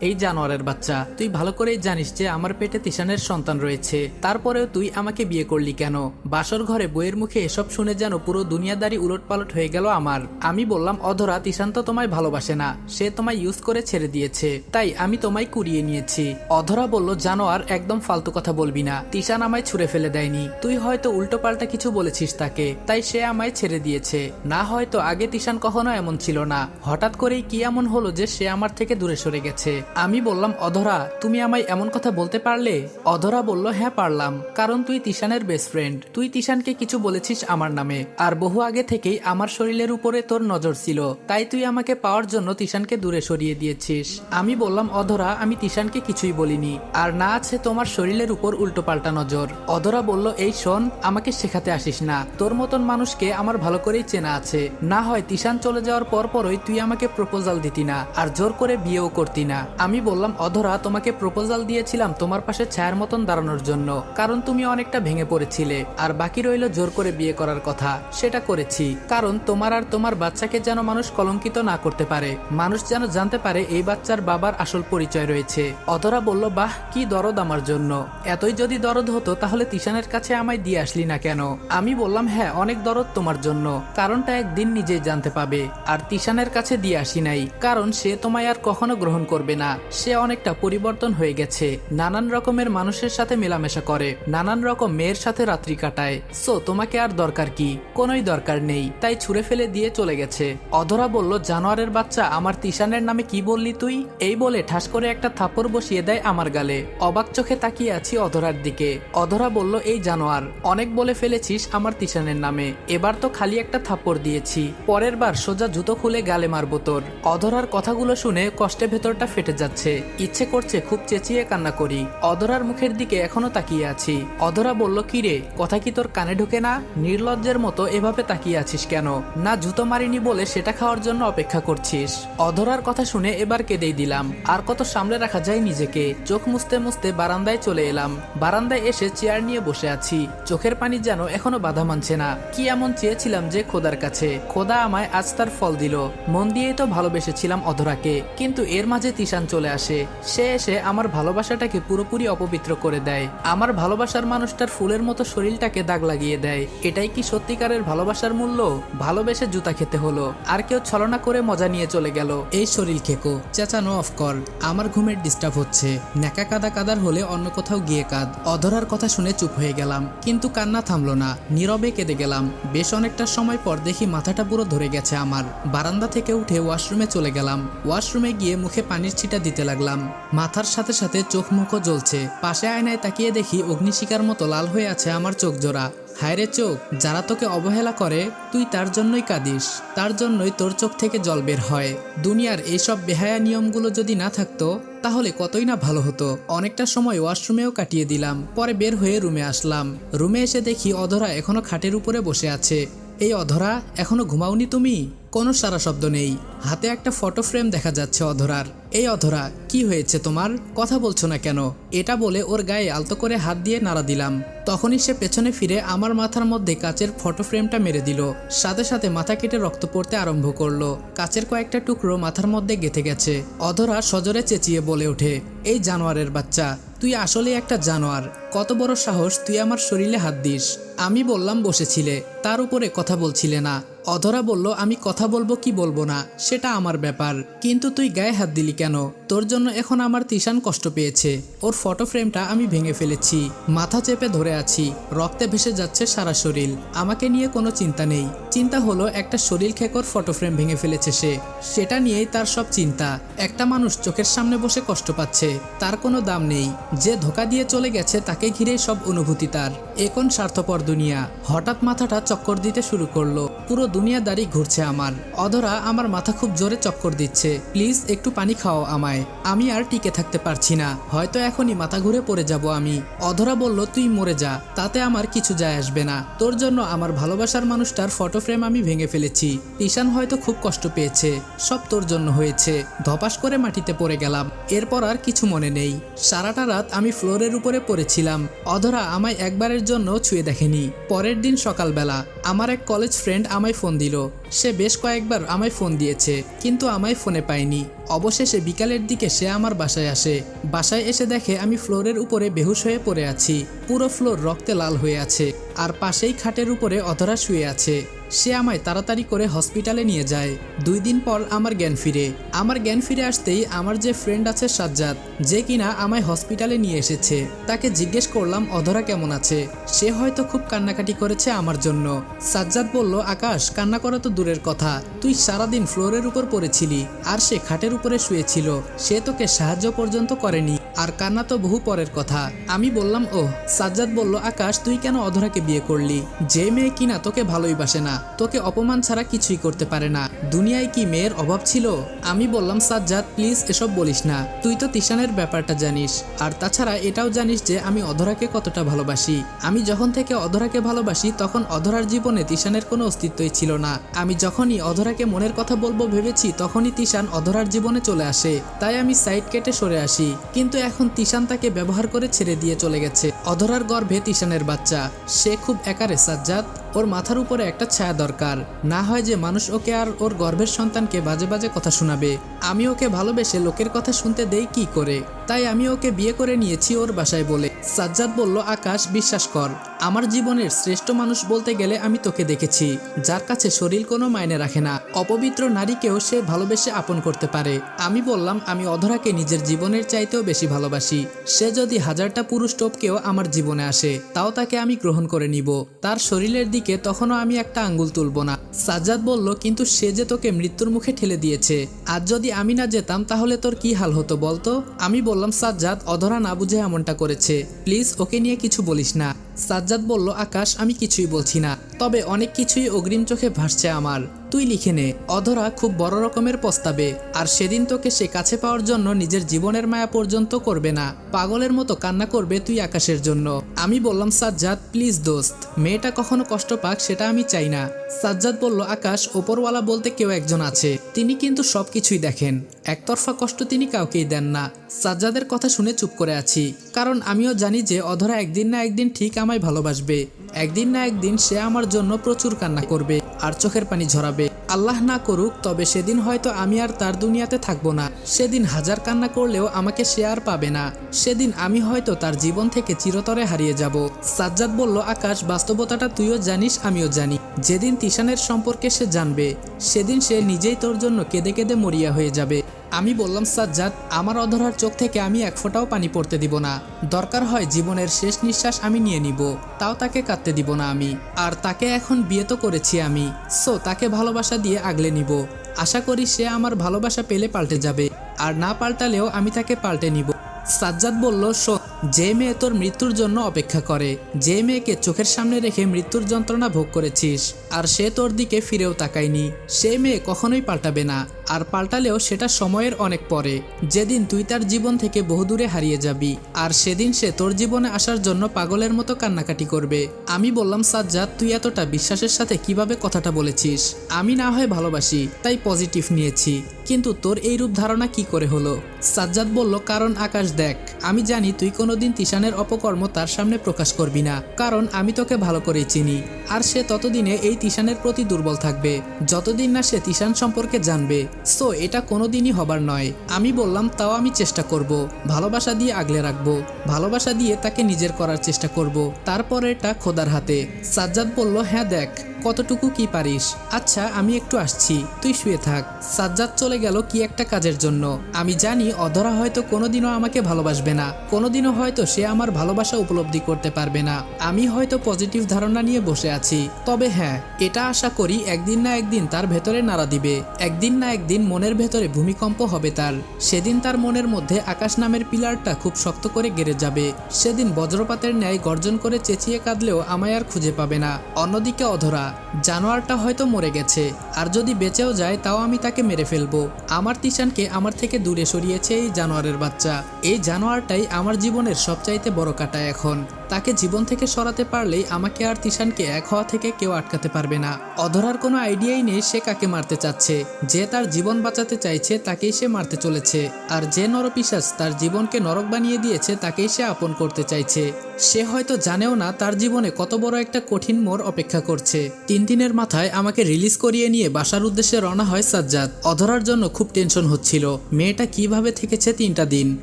এই জানোয়ারের বাচ্চা, তুই ভালো করেই জানিস যে আমার পেটে তিশানের সন্তান রয়েছে। তারপরেও তুই আমাকে বিয়ে করলি কেন? বাসর ঘরে বইয়ের মুখে এসব শুনে যেন পুরো দুনিয়াদারি উলট পালট হয়ে গেল আমার। আমি বললাম, অধরা, তিশান তো তোমায় ভালোবাসে না। সে তোমায় ইউজ করে ছেড়ে দিয়েছে। তাই আমি তোমায় কুড়িয়ে নিয়েছি। অধরা বলল, জানোয়ার, একদম ফালতু কথা বলবি না। তিশান আমায় ছুঁড়ে ফেলে দেয়নি। তুই হয়তো উল্টো পাল্টা কিছু বলেছিস তাকে। তাই সে আমায় ছেড়ে দিয়েছে। না হয়তো আগে তিশান কখনো এমন ছিল না। হঠাৎ করেই কি এমন হলো যে সে আমার থেকে দূরে সরে গেছে? আমি বললাম, অধরা, তুমি আমায় এমন কথা বলতে পারলে? অধরা বলল হ্যাঁ পারলাম। কারণ তুই তিশানের বেস্ট ফ্রেন্ড তুই তিশানকে কিছু বলেছিস আমার নামে। আর বহু আগে থেকেই আমার শরীরের উপরে তোর নজর ছিল। তাই তুই আমাকে পাওয়ার জন্য তিশানকে দূরে সরিয়ে দিয়েছিস। আমি বললাম, অধরা, আমি তিশানকে কিছুই বলিনি। আর না আছে তোমার শরীরের উপর উল্টো পাল্টা নজর। অধরা বলল, এই শোন, আমাকে শেখাতে আসিস না। তোর মতন মানুষকে আমার ভালো করেই চেনা আছে। না হয় তিশান চলে যাওয়ার পর পরই তুই আমাকে প্রপোজাল দিতি না, আর জোর করে বিয়েও করতি না। আমি বললাম, অধরা, তোমাকে প্রপোজাল দিয়েছিলাম তোমার পাশে ছায়ার মতন দাঁড়ানোর জন্য। কারণ তুমি অনেকটা ভেঙে পড়েছিলে। আর বাকি রইল জোর করে বিয়ে করার কথা। সেটা করেছি। কারণ তোমার আর তোমার বাচ্চাকে যেন মানুষ কলঙ্কিত না করতে পারে। মানুষ যেন জানতে পারে এই বাচ্চার বাবার আসল পরিচয় রয়েছে। অধরা বলল, বাহ, কি দরদ আমার জন্য। এতই যদি দরদ হতো, তাহলে তিশানের কাছে আমায় দিয়ে আসলি না কেন? আমি বললাম হ্যাঁ অনেক দরদ তোমার জন্য। কারণটা একদিন নিজেই জানতে পাবে। আর তিশানের কাছে দিয়ে আসি নাই। কারণ সে তোমায় আর কখনো গ্রহণ করবে না। সে অনেকটা পরিবর্তন হয়ে গেছে। নানান রকমের মানুষের সাথে মেলামেশা করে, নানান রকম মেয়ের সাথে রাত্রি কাটায়। সো, তোমাকে আর দরকার কি? কোনোই দরকার নেই। তাই ছুঁড়ে ফেলে দিয়ে চলে গেছে। অধরা বলল, জানোয়ারের বাচ্চা, আমার তিশানের নামে কি বললি তুই? এই বলে ঠাস করে একটা থাপড় বসিয়ে দেয় আমার গালে। অবাক চোখে তাকিয়ে আছি অধরার দিকে। অধরা বলল, এই জানোয়ার, অনেক বলে ফেলেছিস আমার তিশানের নামে। এবার তো খালি একটা থাপ্পড় দিয়েছি। পরের বার সোজা জুতো খুলে গালে মারবো তোর। অধরার কথাগুলো শুনে কষ্টে ভেতরটা ফেটে যাচ্ছে। ইচ্ছে করছে খুব চেঁচিয়ে কান্না করি। অধরার মুখের দিকে এখনও তাকিয়ে আছি। অধরা বলল, কি রে, কথা কি তোর কানে ঢোকে না? নির্লজ্জের মতো এভাবে তাকিয়ে আছিস কেন? না, জুতো মারিনি বলে সেটা খাওয়ার জন্য অপেক্ষা করছিস। অধরার কথা শুনে এবার কেঁদেই দিলাম। আর কত সামলে রাখা যায় নিজেকে। চোখ মুছতে মুছতে বারান্দায় চলে এলাম। বারান্দায় এসে চেয়ার নিয়ে বসে আছি। চোখের পানি যেন এখনও বাধা মানছে না। কি এমন চেয়েছিলাম যে খোদার কাছে। খোদা আমায় আজ তার ফল দিল। মন দিয়েই তো ভালোবেসেছিলাম অধরাকে। কিন্তু এর মাঝে তিশান চলে আসে। সে এসে আমার ভালোবাসাটাকে পুরোপুরি অপবিত্র করে দেয়। আমার ভালোবাসার মানুষটার ফুলের মতো শরীরটাকে দাগ লাগিয়ে দেয়। এটাই কি সত্যিকারের ভালোবাসার মূল্য? ভালোবেসে জুতা খেতে হলো। আর কেউ ছলনা করে মজা নিয়ে চলে গেল। এই শরীর খেকো। চেঁচানো অফ কর আমার ঘুমের ডিস্টার্ব হচ্ছে। ন্যাকা কাদা কাদার হলে অন্য কোথাও গিয়ে কাঁদ। অধরার কথা শুনে চুপ হয়ে গেলাম। কিন্তু কান্না থামলো না। নীরবে কেঁদে গেলাম। বেশ অনেকটা সময় পর দেখি মাথাটা পুরো ধরে গেছে আমার। বারান্দা থেকে উঠে ওয়াশরুমে চলে গেলাম। ওয়াশরুমে গিয়ে মুখে পানির ছিটা দিতে লাগলাম। মাথার সাথে সাথে চোখ মুখও জ্বলছে। পাশে আয়নায় তাকিয়ে দেখি অগ্নিশিকার মতো লাল হয়ে আছে আমার চোখ জোড়া হায়রে চোখ, যারা তোকে অবহেলা করে, তুই তার জন্যই কাঁদিস। তার জন্যই তোর চোখ থেকে জল বের হয়। দুনিয়ার এইসব বেহায়া নিয়মগুলো যদি না থাকতো, তাহলে কতই না ভালো হতো। অনেকটা সময় ওয়াশরুমেও কাটিয়ে দিলাম। পরে বের হয়ে রুমে আসলাম। রুমে এসে দেখি অধরা এখনও খাটের উপরে বসে আছে। এই অধরা, এখনও ঘুমাওনি তুমি? কোনো সারা শব্দ নেই। হাতে একটা ফটো ফ্রেম দেখা যাচ্ছে অধরার। এই অধরা, কি হয়েছে তোমার? কথা বলছো না কেন? এটা বলে ওর গায়ে আলতো করে হাত দিয়ে নাড়া দিলাম। তখনই সে পেছনে ফিরে আমার মাথার মধ্যে কাচের ফটো ফ্রেমটা মেরে দিল। সাথে সাথে মাথা কেটে রক্ত পড়তে আরম্ভ করল। কাচের কয়েকটা টুকরো মাথার মধ্যে গেঁথে গেছে। অধরা সজরে চেঁচিয়ে বলে ওঠে, এই জানোয়ারের বাচ্চা, তুই আসলে একটা জানোয়ার। কত বড় সাহস তুই আমার শরীরে হাত দিস। আমি বললাম বসেছিলে, তার উপরে কথা বলছিলে না। অধরা বলল, আমি কথা বলব কি বলব না? সেটা আমার ব্যাপার। কিন্তু তুই গায়ে হাত দিলি কেন? তোর জন্য এখন আমার তিশান কষ্ট পেয়েছে। ওর ফটো ফ্রেমটা আমি ভেঙে ফেলেছি। মাথা চেপে ধরে আছি। রক্তে ভেসে যাচ্ছে সারা শরীর। আমাকে নিয়ে কোনো চিন্তা নেই। চিন্তা হলো একটা শরীর খেকর ফটো ফ্রেম ভেঙে ফেলেছে সে। সেটা নিয়েই তার সব চিন্তা। একটা মানুষ চোখের সামনে বসে কষ্ট পাচ্ছে। তার কোনো দাম নেই। যে ধোকা দিয়ে চলে গেছে তাকে ঘিরে সব অনুভূতি তার। এখন স্বার্থপর দুনিয়া? হঠাৎ মাথাটা চক্কর দিতে শুরু করল। পুরো দুনিয়াদারি ঘুরছে আমার। অধরা আমার মাথা খুব জোরে চক্কর দিচ্ছে। প্লিজ একটু পানি খাও আমায়। আমি আর টিকে থাকতে পারছি না। হয়তো এখনই মাথা ঘুরে পড়ে যাব আমি। অধরা বলল, তুই মরে যা, তাতে আমার কিছু যায় আসবে না। তোর জন্য আমার ভালোবাসার মানুষটার ফটো ফ্রেম আমি ভেঙে ফেলেছি। ঈশান হয়তো খুব কষ্ট পেয়েছে। সব তোর জন্য হয়েছে। ধপাস করে মাটিতে পড়ে গেলাম। এরপর আর কিছু মনে নেই। সারাটা রাত আমি ফ্লোরের উপরে পড়েছিলাম। অধরা আমায় একবারের জন্য ছুঁয়ে দেখেনি। পরের দিন সকালবেলা, আমার এক কলেজ ফ্রেন্ড আমায় ফোন দিল। সে বেশ কয়েকবার আমায় ফোন দিয়েছে, কিন্তু আমায় ফোনে পায়নি। অবশেষে বিকালের দিকে সে আমার বাসায় আসে। বাসায় এসে দেখে আমি ফ্লোরের উপরে বেহুশ হয়ে পড়ে আছি। পুরো ফ্লোর রক্তে লাল হয়ে আছে, আর পাশেই খাটের উপরে অধরা শুয়ে আছে। সে আমায় তাড়াতাড়ি করে হসপিটালে নিয়ে যায়। দুই দিন পর আমার জ্ঞান ফিরে। আমার জ্ঞান ফিরে আসতেই আমার যে ফ্রেন্ড আছে সাজ্জাদ, যে কিনা আমায় হসপিটালে নিয়ে এসেছে, তাকে জিজ্ঞেস করলাম, অধরা কেমন আছে? সে হয়তো খুব কান্নাকাটি করেছে আমার জন্য। সাজ্জাদ বলল, আকাশ, কান্না করা তো দূরের কথা। তুই সারাদিন ফ্লোরের উপর পড়েছিলি, আর সে খাটের উপরে শুয়েছিল। সে তোকে সাহায্য পর্যন্ত করেনি, আর কান্না তো বহু পরের কথা। আমি বললাম ও সাজ্জাদ বলল, আকাশ, তুই কেন অধরাকে বিয়ে করলি? যে মেয়ে কিনা তোকে ভালোই বাসে না। তোকে অপমান ছাড়া কিছুই করতে পারে না। দুনিয়ায় কি মেয়ের অভাব ছিল? আমি বললাম, সাজ্জাদ, প্লিজ এসব বলিস না। তুই তো তিশানের ব্যাপারটা জানিস। আর তাছাড়া এটাও জানিস যে আমি অধরাকে কতটা ভালোবাসি। আমি যখন থেকে অধরাকে ভালোবাসি, তখন অধরার জীবনে তিশানের কোনো অস্তিত্বই ছিল না। আমি যখনই অধরাকে মনের কথা বলব ভেবেছি, তখনই তিশান অধরার জীবনে চলে আসে। তাই আমি সাইড কেটে সরে আসি। কিন্তু এখন তিশান তাকে ব্যবহার করে ছেড়ে দিয়ে চলে গেছে। অধরার গর্ভে তিশানের বাচ্চা। সে খুব একারে সাজ্জাদ। ওর মাথার উপরে একটা ছায়া দরকার। না হয় যে মানুষ ওকে আর ওর গর্ভের সন্তানকে বাজে বাজে কথা শোনাবে। আমি ওকে ভালোবেসে লোকের কথা শুনতে দেই কি করে? তাই আমি ওকে বিয়ে করে নিয়েছি ওর বাসায় বলে। সাজ্জাদ বলল, আকাশ, বিশ্বাস কর, আমার জীবনের শ্রেষ্ঠ মানুষ বলতে গেলে আমি তোকে দেখেছি। যার কাছে শরীর কোনো মায়নে রাখে না। অপবিত্র নারীকেও সে ভালোবেসে আপন করতে পারে। আমি বললাম, আমি অধরাকে নিজের জীবনের চাইতেও বেশি ভালোবাসি। সে যদি হাজারটা পুরুষ টোপকেও আমার জীবনে আসে, তাও তাকে আমি গ্রহণ করে নিব। তার শরীরের দিকে তখনও আমি একটা আঙ্গুল তুলব না। সাজ্জাদ বলল, কিন্তু সে যে তোকে মৃত্যুর মুখে ঠেলে দিয়েছে আজ যদি আমি না যেতাম, তাহলে তোর কি হাল হতো বলতো? আমি বললাম, সাজ্জাদ, অধরা না বুঝে এমনটা করেছে। প্লিজ, ওকে নিয়ে কিছু বলিস না। সাজ্জাদ বলল, আকাশ, আমি কিছুই বলছি না। তবে অনেক কিছুই অগ্রিম চোখে ভাসছে আমার। তুই লিখে নে। অধরা খুব বড় রকমের প্রস্তাবে, আর সেদিন তোকে সে কাছে পাওয়ার জন্য নিজের জীবনের মায়া পর্যন্ত করবে না। পাগলের মতো কান্না করবে তুই আকাশের জন্য। আমি বললাম, সাজ্জাদ, প্লিজ দোস্ত, মেয়েটা কখনো কষ্ট পাক, সেটা আমি চাই না। সাজ্জাদ বলল, আকাশ, ওপরওয়ালা বলতে কেউ একজন আছে। তিনি কিন্তু সবকিছুই দেখেন। একতরফা কষ্ট তিনি কাউকেই দেন না। সাজ্জাদের কথা শুনে চুপ করে আছি। কারণ আমিও জানি যে অধরা একদিন না একদিন ঠিক আমায় ভালোবাসবে। একদিন না একদিন সে আমার জন্য প্রচুর কান্না করবে আর চোখের পানি ঝরাবে। আল্লাহ না করুক, তবে সেদিন হয়তো আমি আর তার দুনিয়াতে থাকব না। সেদিন হাজার কান্না করলেও আমাকে সে আর পাবে না। সেদিন আমি হয়তো তার জীবন থেকে চিরতরে হারিয়ে যাব। সাজ্জাদ বলল, আকাশ, বাস্তবতাটা তুইও জানিস, আমিও জানি। যেদিন তিশানের সম্পর্কে সে জানবে, সেদিন সে নিজেই তোর জন্য কেঁদে কেঁদে মরিয়া হয়ে যাবে। আমি বললাম, সাজ্জাদ, আমার অধরার চোখ থেকে আমি এক ফোঁটাও পানি পড়তে দিব না। দরকার হয় জীবনের শেষ নিঃশ্বাস আমি নিয়ে নিব। তাও তাকে কাঁদতে দিব না আমি। আর তাকে এখন বিয়ে তো করেছি আমি। সো, তাকে ভালোবাসা দিয়ে আগলে নিব। আশা করি সে আমার ভালোবাসা পেলে পাল্টে যাবে। আর না পাল্টালেও আমি তাকে পাল্টে নিব। সাজ্জাদ বলল, শোন, যে মেয়ে তোর মৃত্যুর জন্য অপেক্ষা করে, যে মেয়েকে চোখের সামনে রেখে মৃত্যুর যন্ত্রণা ভোগ করেছিস, আর সে তোর দিকে ফিরেও তাকায়নি, সে মেয়ে কখনোই পাল্টাবে না। আর পাল্টালেও সেটা সময়ের অনেক পরে। যেদিন তুই তার জীবন থেকে বহুদূরে হারিয়ে যাবি, আর সেদিন সে তোর জীবনে আসার জন্য পাগলের মতো কান্নাকাটি করবে। আমি বললাম, সাজ্জাদ, তুই এতটা বিশ্বাসের সাথে কীভাবে কথাটা বলেছিস? আমি না হয় ভালোবাসি, তাই পজিটিভ নিয়েছি। কিন্তু তোর এই রূপ ধারণা কি করে হলো? সাজ্জাদ বলল, কারণ আকাশ দেখ, আমি জানি তুই কোনোদিন তিশানের অপকর্ম তার সামনে প্রকাশ করবি না, কারণ আমি তোকে ভালো করেই চিনি। আর সে ততদিনে এই তিশানের প্রতি দুর্বল থাকবে, যতদিন না সে তিশান সম্পর্কে জানবে। সো, এটা কোনো দিনই হবার নয়। আমি বললাম, তাও আমি চেষ্টা করব। ভালোবাসা দিয়ে আগলে রাখব। ভালোবাসা দিয়ে তাকে নিজের করার চেষ্টা করব। তারপরে এটা খোদার হাতে। সাজ্জাদ বলল হ্যাঁ দেখ। কতটুকু কি পারিস? আচ্ছা আমি একটু আসছি। তুই শুয়ে থাক। সাজ্জাদ চলে গেল কি একটা কাজের জন্য। আমি জানি অধরা হয়তো কোনোদিনও আমাকে ভালোবাসবে না। কোনোদিনও হয়তো সে আমার ভালোবাসা উপলব্ধি করতে পারবে না। আমি হয়তো পজিটিভ ধারণা নিয়ে বসে আছি। তবে হ্যাঁ এটা আশা করি একদিন না একদিন তার ভেতরে নাড়া দিবে। একদিন না একদিন মনের ভেতরে ভূমিকম্প হবে তার। সেদিন তার মনের মধ্যে আকাশ নামের পিলারটা খুব শক্ত করে গেড়ে যাবে। সেদিন বজ্রপাতের ন্যায় গর্জন করে চেঁচিয়ে কাঁদলেও আমায় আর খুঁজে পাবে না। অন্যদিকে অধরা জানোয়ারটা হয়তো মরে গেছে, আর যদি বেঁচেও যায় তাও আমি তাকে মেরে ফেলব। আমার তিশানকে আমার থেকে দূরে সরিয়েছে এই জানোয়ারের বাচ্চা। এই জানোয়ারটাই আমার জীবনের সবচাইতে বড় কাটা এখন। তাকে জীবন থেকে সরাতে পারলেই আমাকে আর তিশানকে এক হওয়া থেকে কেউ আটকাতে পারবে না। অধরার কোনো আইডিয়াই নেই সে কাকে মারতে চাচ্ছে। যে তার জীবন বাঁচাতে চাইছে তাকেই সে মারতে চলেছে। আর যে নরপিশাস তার জীবনকে নরক বানিয়ে দিয়েছে তাকেই সে আপন করতে চাইছে। সে হয়তো জানেও না তার জীবনে কত বড় একটা কঠিন মোড় অপেক্ষা করছে। তিন দিনের মাথায় আমাকে রিলিজ করিয়ে নিয়ে বাসার উদ্দেশ্যে রওনা হয় সাজ্জাদ। অধরার জন্য খুব টেনশন হচ্ছিল। মেয়েটা কীভাবে থেকেছে তিনটা দিন?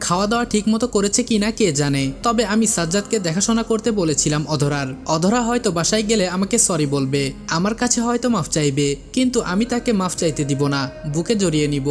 খাওয়া দাওয়া ঠিক মতো করেছে কিনা কে জানে? তবে আমি সাজ্জাদকে দেখাশোনা করতে বলেছিলাম অধরার। অধরা হয়তো বাসায় গেলে আমাকে সরি বলবে, আমার কাছে হয়তো মাফ চাইবে, কিন্তু আমি তাকে মাফ চাইতে দিব না, বুকে জড়িয়ে নিব।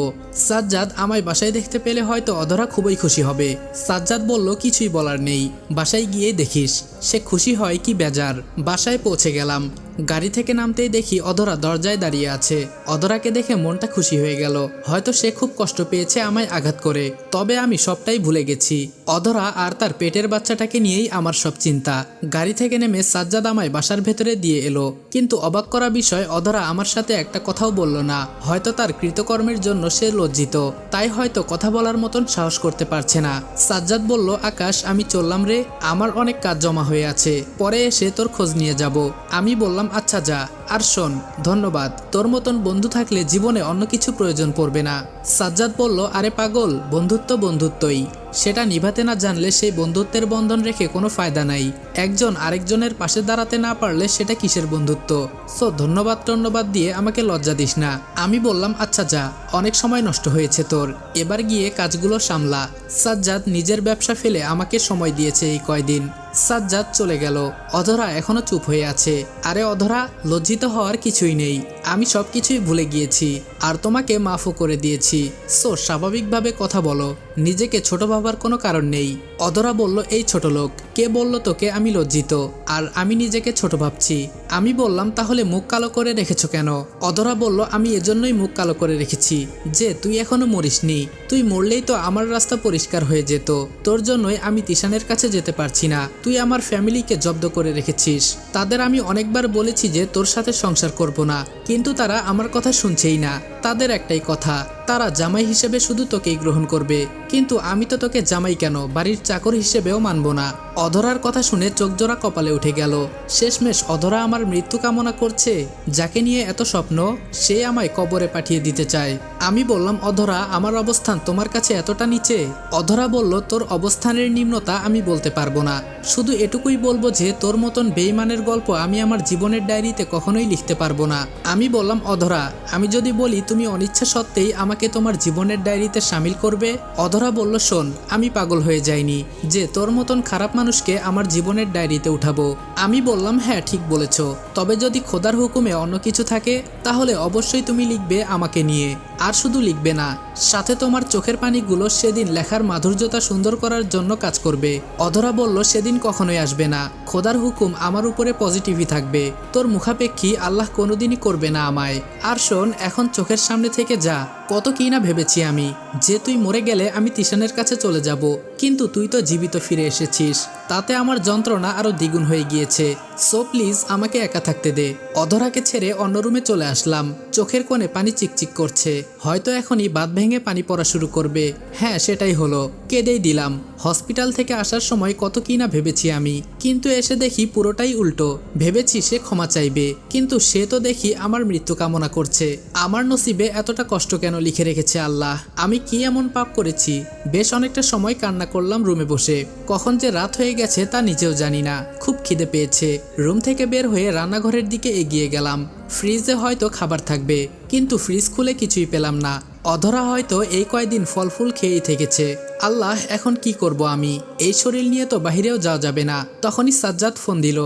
সাজ্জাদ আমায় বাসায় দেখতে পেলে হয়তো অধরা খুবই খুশি হবে। সাজ্জাদ বলল, কিছুই বলার নেই, বাসায় গিয়ে দেখিস, সে খুশি হয় কি বেজার। বাসায় পৌঁছে গেলাম। গাড়ি থেকে নামতেই দেখি অধরা দরজায় দাঁড়িয়ে আছে। অধরাকে দেখে মনটা খুশি হয়ে গেল। হয়তো সে খুব কষ্ট পেয়েছে আমায় আঘাত করে। তবে আমি সবটাই ভুলে গেছি। অধরা আর তার পেটের বাচ্চাটাকে নিয়েই আমার সব চিন্তা। গাড়ি থেকে নেমে সাজ্জাদ আমায় বাসার ভেতরে দিয়ে এলো। কিন্তু অবাক করা বিষয়, অধরা আমার সাথে একটা কথাও বলল না। হয়তো তার কৃতকর্মের জন্য সে লজ্জিত। তাই হয়তো কথা বলার মতন সাহস করতে পারছে না। সাজ্জাদ বলল, আকাশ, আমি চললাম রে। আমার অনেক কাজ জমা হয়ে আছে। পরে এসে তোর খোঁজ নিয়ে যাব। আমি বললাম আচ্ছা যা। আর শোন, ধন্যবাদ। তোর মতন বন্ধু থাকলে জীবনে অন্য কিছু প্রয়োজন পড়বে না। সাজ্জাদ বলল, আরে পাগল, বন্ধুত্ব বন্ধুত্বই। সেটা নিভাতে না জানলে সেই বন্ধুত্বের বন্ধন রেখে কোনো ফায়দা নাই। একজন আরেকজনের পাশে দাঁড়াতে না পারলে সেটা কিসের বন্ধুত্ব? সো, ধন্যবাদ টন্যবাদ দিয়ে আমাকে লজ্জা দিস না। আমি বললাম আচ্ছা যা, অনেক সময় নষ্ট হয়েছে তোর। এবার গিয়ে কাজগুলো সামলা। সাজ্জাদ নিজের ব্যবসা ফেলে আমাকে সময় দিয়েছে এই কয়দিন। সাজ্জাদ চলে গেল। অধরা এখনও চুপ হয়ে আছে। আরে অধরা, লজ্জিত হওয়ার কিছুই নেই। আমি সব কিছুই ভুলে গিয়েছি। আর তোমাকে মাফও করে দিয়েছি। সো, স্বাভাবিকভাবে কথা বলো। নিজেকে ছোট ভাবার কোনো কারণ নেই। অধরা বলল, এই ছোট লোক, কে বলল তোকে আমি লজ্জিত? আর আমি নিজেকে ছোট ভাবছি। আমি বললাম, তাহলে মুখ কালো করে রেখেছো কেন? অধরা বলল, আমি এজন্যই মুখ কালো করে রেখেছি যে তুই এখনও মরিসনি। তুই মরলেই তো আমার রাস্তা পরিষ্কার হয়ে যেত। তোর জন্যই আমি তিশানের কাছে যেতে পারছি না। তুই আমার ফ্যামিলিকে জব্দ করে রেখেছিস। তাদের আমি অনেকবার বলেছি যে তোর সাথে সংসার করব না। কিন্তু তারা আমার কথা শুনছেই না। তাদের একটাই কথা, তারা জামাই হিসেবে শুধু তোকেই গ্রহণ করবে। কিন্তু আমি তো তোকে জামাই কেন? বাড়ির চাকর হিসেবেও মানব না। অধরার কথা শুনে চোখজোড়া কপালে উঠে গেল। শেষমেশ অধরা আমার মৃত্যু কামনা করছে, যাকে নিয়ে এত স্বপ্ন, সে আমায় কবরে পাঠিয়ে দিতে চায়। আমি বললাম, অধরা, আমার অবস্থান তোমার কাছে এতটা নিচে? অধরা বলল, তোর অবস্থানের নিম্নতা আমি বলতে পারব না। শুধু এটুকুই বলব যে, তোর মতন বেইমানের গল্প আমি আমার জীবনের ডায়েরিতে কখনোই লিখতে পারব না। আমি বললাম, অধরা, আমি যদি বলি তুমি অনিচ্ছা সত্ত্বেই আমাকে তোমার জীবনের ডায়েরিতে সামিল করবে? অধরা বলল, শোন, আমি পাগল হয়ে যাইনি। যে তোর মতন খারাপ মানুষকে আমার জীবনের ডায়েরিতে উঠাবো। আমি বললাম হ্যাঁ ঠিক বলেছ। তবে যদি খোদার হুকুমে অন্য কিছু থাকে, তাহলে অবশ্যই তুমি লিখবে আমাকে নিয়ে। আর শুধু লিখবে না, সাথে তোমার চোখের পানিগুলো সেদিন লেখার মাধুর্যতা সুন্দর করার জন্য কাজ করবে। অধরা বলল, সেদিন কখনোই আসবে না। খোদার হুকুম আমার উপরে পজিটিভই থাকবে। তোর মুখাপেক্ষী আল্লাহ কোনোদিনই করবে না আমায়। আর শোন, এখন চোখের সামনে থেকে যা। কত কী না ভেবেছি আমি। যে তুই মরে গেলে আমি তিশানের কাছে চলে যাব, কিন্তু তুই তো জীবিত ফিরে এসেছিস। তাতে আমার যন্ত্রণা আরও দ্বিগুণ হয়ে গিয়েছে। সো প্লিজ আমাকে একা থাকতে দে। অধরাকে ছেড়ে অন্য রুমে চলে আসলাম। চোখের কোণে পানি চিকচিক করছে। হয়তো এখনই বাদ ভেঙে পানি পড়া শুরু করবে। হ্যাঁ সেটাই হলো। কেঁদেই দিলাম। হসপিটাল থেকে আসার সময় কত কি না ভেবেছি আমি। কিন্তু এসে দেখি পুরোটাই উল্টো। ভেবেছি সে ক্ষমা চাইবে। কিন্তু সে তো দেখি আমার মৃত্যু কামনা করছে। আমার নসিবে এতটা কষ্ট কেন লিখে রেখেছে আল্লাহ? আমি কি এমন পাপ করেছি? বেশ অনেকটা সময় কান্না করলাম রুমে বসে। কখন যে রাত হয়ে গেছে তা নিজেও জানি না। খুব খিদে পেয়েছে। রুম থেকে বের হয়ে রান্নাঘরের দিকে এগিয়ে গেলাম। ফ্রিজে হয়তো খাবার থাকবে, কিন্তু ফ্রিজ খুলে কিছুই পেলাম না। অধরা হয়তো এই কয়দিন ফল ফুল খেয়েই থেকেছে। আল্লাহ, এখন কি করব আমি? এই শরীর নিয়ে তো বাহিরেও যাওয়া যাবে না। তখনই সাজ্জাদ ফোন দিল,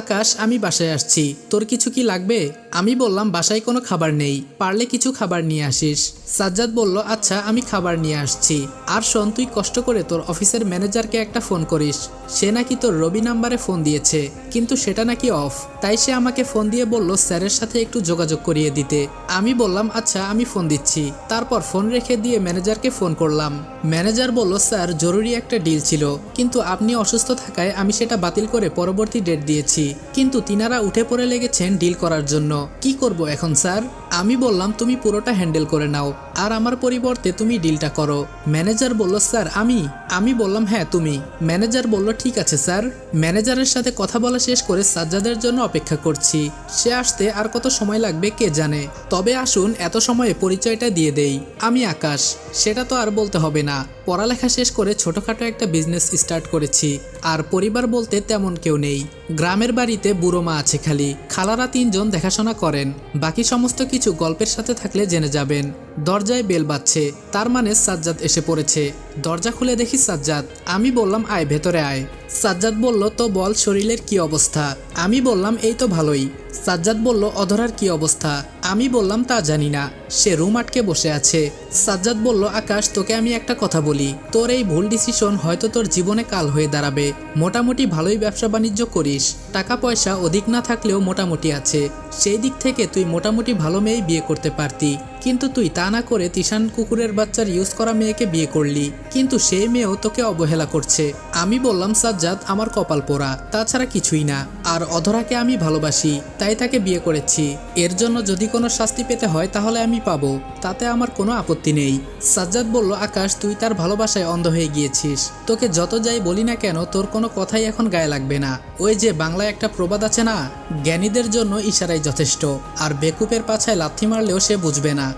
আকাশ, আমি বাসায় আসছি। তোর কিছু কি লাগবে? আমি বললাম, বাসায় কোনো খাবার নেই। পারলে কিছু খাবার নিয়ে আসিস। সাজ্জাদ বলল আচ্ছা আমি খাবার নিয়ে আসছি। আর শোন, তুই কষ্ট করে তোর অফিসের ম্যানেজারকে একটা ফোন করিস। সে নাকি তোর রবি নাম্বারে ফোন দিয়েছে, কিন্তু সেটা নাকি অফ। তাই সে আমাকে ফোন দিয়ে বলল, স্যারের সাথে একটু যোগাযোগ করিয়ে দিতে। আমি বললাম আচ্ছা আমি ফোন দিচ্ছি। তারপর ফোন রেখে দিয়ে ম্যানেজারকে ফোন করলাম। ম্যানেজার বলল, স্যার, জরুরি একটা ডিল ছিল। কিন্তু আপনি অসুস্থ থাকায় আমি সেটা বাতিল করে পরবর্তী ডেট দিয়েছি। কিন্তু তিনারা উঠে পড়ে লেগেছেন ডিল করার জন্য। কি করব এখন, স্যার? আমি বললাম, তুমি পুরোটা হ্যান্ডেল করে নাও আর আমার পরিবর্তে তুমি ডিলটা করো। ম্যানেজার বলল, স্যার, আমি। আমি বললাম হ্যাঁ তুমি। ম্যানেজার বলল, ঠিক আছে, স্যার। ম্যানেজারের সাথে কথা বলা শেষ করে সাজ্জাদের জন্য অপেক্ষা করছি। সে আসতে আর কত সময় লাগবে কে জানে? তবে আসুন, এত সময়ে পরিচয়টা দিয়ে দেই। আমি আকাশ। সেটা তো আর বলতে হবে না। পড়ালেখা শেষ করে ছোটখাটো একটা বিজনেস স্টার্ট করেছি। আর পরিবার বলতে তেমন কেউ নেই। গ্রামের বাড়িতে বুড়ো মা আছে খালি। খালারা তিনজন দেখাশোনা করেন। বাকি সমস্ত কিছু গল্পের সাথে থাকলে জেনে যাবেন। দরজায় বেল বাজছে, তার মানে সাজ্জাদ এসে পড়েছে। দরজা খুলে দেখি সাজ্জাদ। আমি বললাম, আয়, ভেতরে আয়। সাজ্জাদ বলল, তো বল, শরীরের কি অবস্থা? আমি বললাম, এই তো ভালোই। সাজ্জাদ বলল, অধরার কি অবস্থা? আমি বললাম, তা জানি না। সে রুম আটকে বসে আছে। সাজ্জাদ বলল, আকাশ, তোকে আমি একটা কথা বলি। তোর এই ভুল ডিসিশন হয়তো তোর জীবনে কাল হয়ে দাঁড়াবে। মোটামুটি ভালোই ব্যবসা বাণিজ্য করিস। টাকা পয়সা অধিক না থাকলেও মোটামুটি আছে। সেই দিক থেকে তুই মোটামুটি ভালো মেয়ে বিয়ে করতে পারতি। কিন্তু তুই তা না করে তিশান কুকুরের বাচ্চার ইউজ করা মেয়েকে বিয়ে করলি। কিন্তু সেই মেয়েও তোকে অবহেলা করছে। আমি বললাম, সাজ্জাদ আমার কপাল পোড়া, তাছাড়া কিছুই না। আর অধরাকে আমি ভালোবাসি, তাই তাকে বিয়ে করেছি। এর জন্য যদি কোনো শাস্তি পেতে হয় তাহলে আমি পাবো, তাতে আমার কোনো আপত্তি নেই। সাজ্জাদ বলল, আকাশ, তুই তার ভালোবাসায় অন্ধ হয়ে গিয়েছিস। তোকে যত যাই বলি না কেন, তোর কোনো কথাই এখন গায়ে লাগবে না। ওই যে বাংলায় একটা প্রবাদ আছে না, জ্ঞানীদের জন্য ইশারাই যথেষ্ট। আর বেকুপের পাছায় লাথি মারলেও সে বুঝবে না।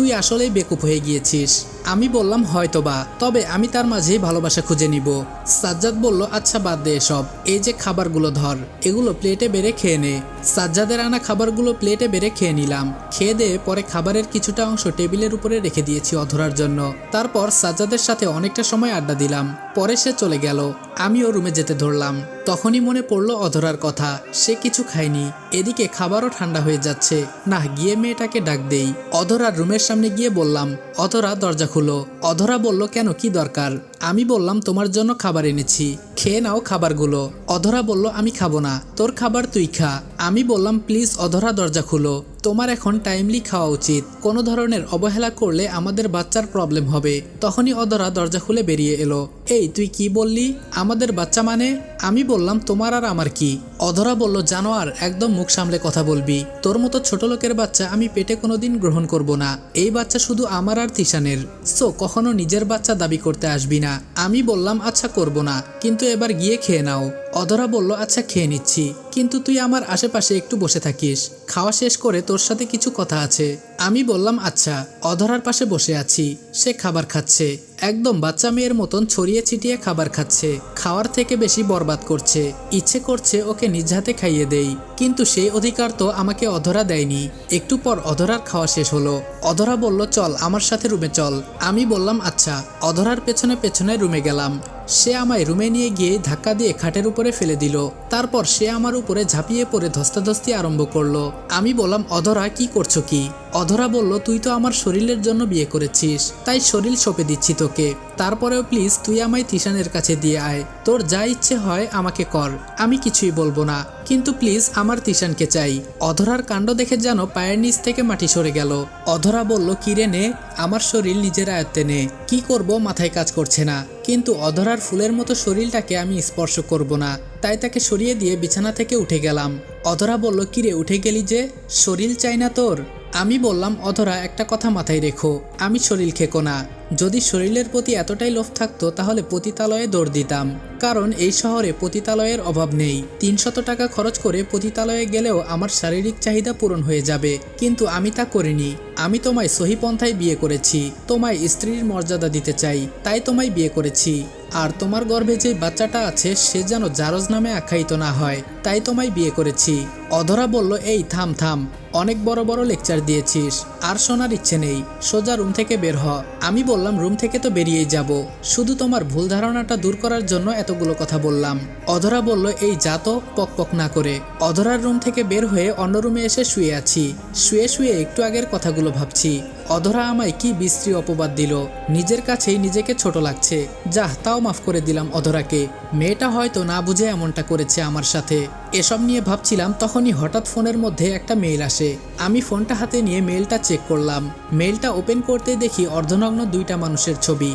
তুই আসলেই বেকুপ হয়ে গিয়েছিস। আমি বললাম, হয়তোবা। তবে আমি তার মাঝেই ভালোবাসা খুঁজে নিব। সাজ্জাদ বলল আচ্ছা বাদ দে এসব। এই যে খাবারগুলো ধর, এগুলো প্লেটে বেড়ে খেয়ে নে। সাজ্জাদের আনা খাবারগুলো প্লেটে বেড়ে খেয়ে নিলাম। খেয়ে দিয়ে পরে খাবারের কিছুটা অংশ টেবিলের উপরে রেখে দিয়েছি অধরার জন্য। তারপর সাজ্জাদের সাথে অনেকটা সময় আড্ডা দিলাম। পরে সে চলে গেল। আমিও রুমে যেতে ধরলাম। তখনই মনে পড়ল অধরার কথা। সে কিছু খায়নি। এদিকে খাবারও ঠান্ডা হয়ে যাচ্ছে। না গিয়ে মেয়েটাকে ডাক দেই। অধরার রুমের সামনে গিয়ে বললাম, অধরা, দরজা খুলো। অধরা বলল, কেন? কি দরকার? আমি বললাম, তোমার জন্য খাবার এনেছি। খেয়ে নাও খাবারগুলো। অধরা বলল, আমি খাব না। তোর খাবার তুই খা। আমি বললাম, প্লিজ অধরা, দরজা খুলো। তোমার এখন টাইমলি খাওয়া উচিত। কোনো ধরনের অবহেলা করলে আমাদের বাচ্চার প্রবলেম হবে। তখনই অধরা দরজা খুলে বেরিয়ে এলো। এই, তুই কি বললি? আমাদের বাচ্চা মানে? আমি বললাম, তোমার আর আমার কি? অধরা বলল জানোয়ার একদম মুখ সামলে কথা বলবি। তোর মতো ছোট লোকের বাচ্চা আমি পেটে কোনোদিন গ্রহণ করব না। এই বাচ্চা শুধু আমার আর তিশানের। সো, কখনো নিজের বাচ্চা দাবি করতে আসবি না। আমি বললাম আচ্ছা করব না। কিন্তু এবার গিয়ে খেয়ে নাও। অধরা বলল আচ্ছা খেয়ে নিচ্ছি। কিন্তু তুই আমার আশেপাশে একটু বসে থাকিস। খাওয়া শেষ করে তোর সাথে কিছু কথা আছে। আমি বললাম আচ্ছা অধরার পাশে বসে আছি, সে খাবার খাচ্ছে। একদম বাচ্চা মেয়ের মতন ছড়িয়ে ছিটিয়ে খাবার খাচ্ছে। খাওয়ার থেকে বেশি বরবাদ করছে। ইচ্ছে করছে ওকে নিজ হাতে খাইয়ে দেই। কিন্তু সেই অধিকার তো আমাকে অধরা দেয়নি। একটু পর অধরার খাওয়া শেষ হলো। অধরা বলল, চল, আমার সাথে রুমে চল। আমি বললাম আচ্ছা অধরার পেছনে পেছনে রুমে গেলাম। সে আমায় রুমে নিয়ে গিয়ে ধাক্কা দিয়ে খাটের উপরে ফেলে দিল। তারপর সে আমার উপরে ঝাঁপিয়ে পড়ে ধস্তাধস্তি আরম্ভ করল। আমি বললাম, অধরা, কি করছ কি? অধরা বলল, তুই তো আমার শরীরের জন্য বিয়ে করেছিস, তাই শরীর সঁপে দিচ্ছি তোকে। তারপরেও প্লিজ তুই আমায় তিশানের কাছে দিয়ে আয়। তোর যা ইচ্ছে হয় আমাকে কর, আমি কিছুই বলব না। কিন্তু প্লিজ আমার তিশানকে চাই। অধরার কাণ্ড দেখে যেন পায়ের নিচ থেকে মাটি সরে গেল। অধরা বলল, কিরে নে, আমার শরীর নিজের আয়ত্তে নে। কি করব, মাথায় কাজ করছে না। কিন্তু অধরার ফুলের মতো শরীরটাকে আমি স্পর্শ করব না। তাই তাকে সরিয়ে দিয়ে বিছানা থেকে উঠে গেলাম। অধরা বলল, কিরে, উঠে গেলি যে? শরীর চাই না তোর? আমি বললাম, অধরা, একটা কথা মাথায় রেখো। আমি শরীর খেকো না। যদি শরীরের প্রতি এতটাই লোভ থাকতো, তাহলে পতিতালয়ে দৌড় দিতাম। কারণ এই শহরে পতিতালয়ের অভাব নেই। তিনশত টাকা খরচ করে পতিতালয়ে গেলেও আমার শারীরিক চাহিদা পূরণ হয়ে যাবে। কিন্তু আমি তা করিনি। আমি তোমায় সহি পন্থায় বিয়ে করেছি। তোমায় স্ত্রীর মর্যাদা দিতে চাই। তাই তোমায় বিয়ে করেছি। আর তোমার গর্ভে যে বাচ্চাটা আছে, সে যেন জারজ নামে আখ্যায়িত না হয়, তাই তোমায় বিয়ে করেছি। অধরা বলল, এই থাম থাম, অনেক বড় বড় লেকচার দিয়েছিস, আর শোনার ইচ্ছে নেই, সোজা রুম থেকে বের হ। আমি বললাম, রুম থেকে তো বেরিয়েই যাব, শুধু তোমার ভুল ধারণাটা দূর করার জন্য এতগুলো কথা বললাম। অধরা বলল, এই যা তো, পক পক না করে। অধরার রুম থেকে বের হয়ে অন্য রুমে এসে শুয়ে আছি। শুয়ে শুয়ে একটু আগের কথাগুলো ভাবছি। অধরা আমায় কি বিশ্রী অপবাদ দিল? নিজের কাছেই নিজেকে ছোট লাগছে। যাহ, তাও মাফ করে দিলাম অধরাকে। মেয়েটা হয়তো না বুঝে এমনটা করেছে আমার সাথে। এসব নিয়ে ভাবছিলাম তখনই হঠাৎ ফোনের মধ্যে একটা মেইল আসে। আমি ফোনটা হাতে নিয়ে মেইলটা চেক করলাম। মেইলটা ওপেন করতে দেখি অর্ধনগ্ন দুইটা মানুষের ছবি।